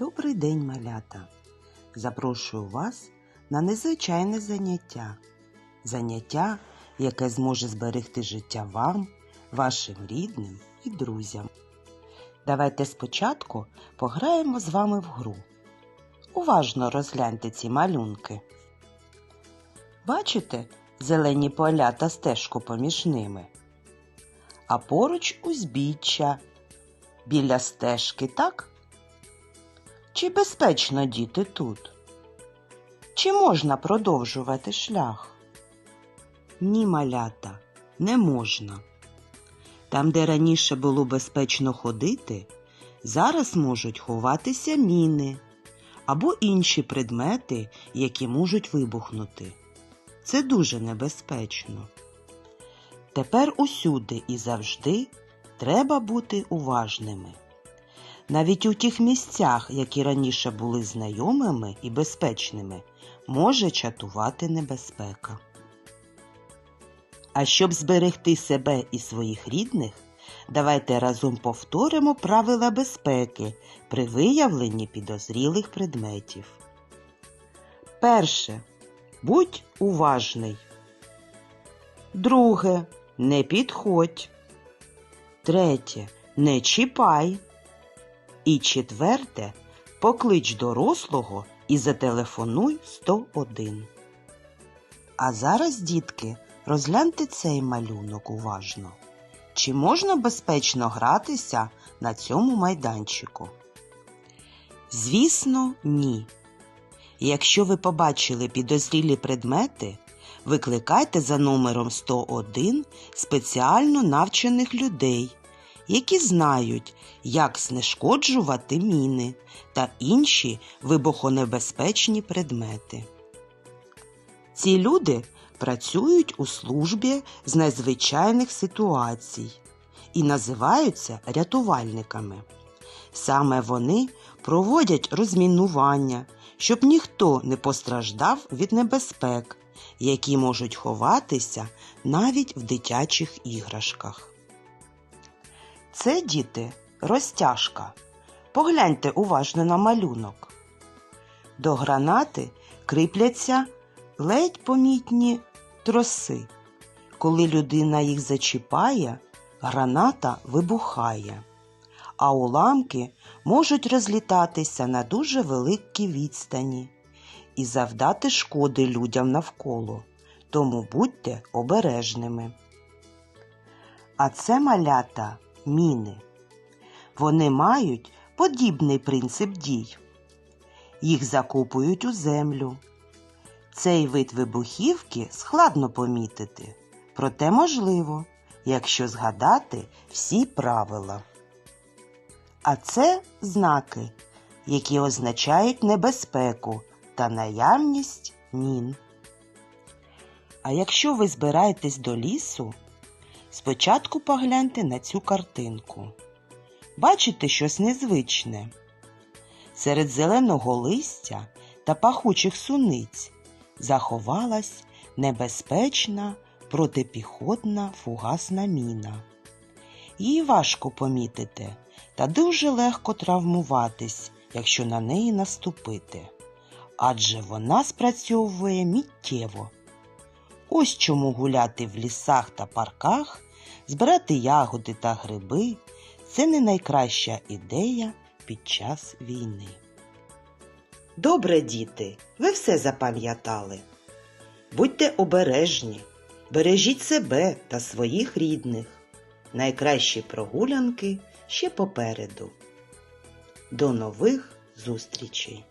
Добрий день, малята! Запрошую вас на незвичайне заняття. Заняття, яке зможе зберегти життя вам, вашим рідним і друзям. Давайте спочатку пограємо з вами в гру. Уважно розгляньте ці малюнки. Бачите зелені поля та стежку поміж ними? А поруч узбіччя біля стежки, так? Чи безпечно діти тут? Чи можна продовжувати шлях? Ні, малята, не можна. Там, де раніше було безпечно ходити, зараз можуть ховатися міни або інші предмети, які можуть вибухнути. Це дуже небезпечно. Тепер усюди і завжди треба бути уважними. Навіть у тих місцях, які раніше були знайомими і безпечними, може чатувати небезпека. А щоб зберегти себе і своїх рідних, давайте разом повторимо правила безпеки при виявленні підозрілих предметів. Перше. Будь уважний. Друге. Не підходь. Третє. Не чіпай. І четверте, поклич дорослого і зателефонуй 101. А зараз, дітки, розгляньте цей малюнок уважно. Чи можна безпечно гратися на цьому майданчику? Звісно, ні. Якщо ви побачили підозрілі предмети, викликайте за номером 101 спеціально навчених людей які знають, як знешкоджувати міни та інші вибухонебезпечні предмети. Ці люди працюють у службі з надзвичайних ситуацій і називаються рятувальниками. Саме вони проводять розмінування, щоб ніхто не постраждав від небезпек, які можуть ховатися навіть в дитячих іграшках. Це, діти, розтяжка. Погляньте уважно на малюнок. До гранати кріпляться ледь помітні троси. Коли людина їх зачіпає, граната вибухає, а уламки можуть розлітатися на дуже великій відстані і завдати шкоди людям навколо. Тому будьте обережними. А це малята міни. Вони мають подібний принцип дій. Їх закопують у землю. Цей вид вибухівки складно помітити, проте можливо, якщо згадати всі правила. А це знаки, які означають небезпеку та наявність мін. А якщо ви збираєтесь до лісу, Спочатку погляньте на цю картинку. Бачите щось незвичне? Серед зеленого листя та пахучих суниць заховалась небезпечна протипіхотна фугасна міна. Її важко помітити та дуже легко травмуватись, якщо на неї наступити. Адже вона спрацьовує миттєво. Ось чому гуляти в лісах та парках, збирати ягоди та гриби це не найкраща ідея під час війни. Добре, діти, ви все запам'ятали. Будьте обережні, бережіть себе та своїх рідних. Найкращі прогулянки ще попереду. До нових зустрічей!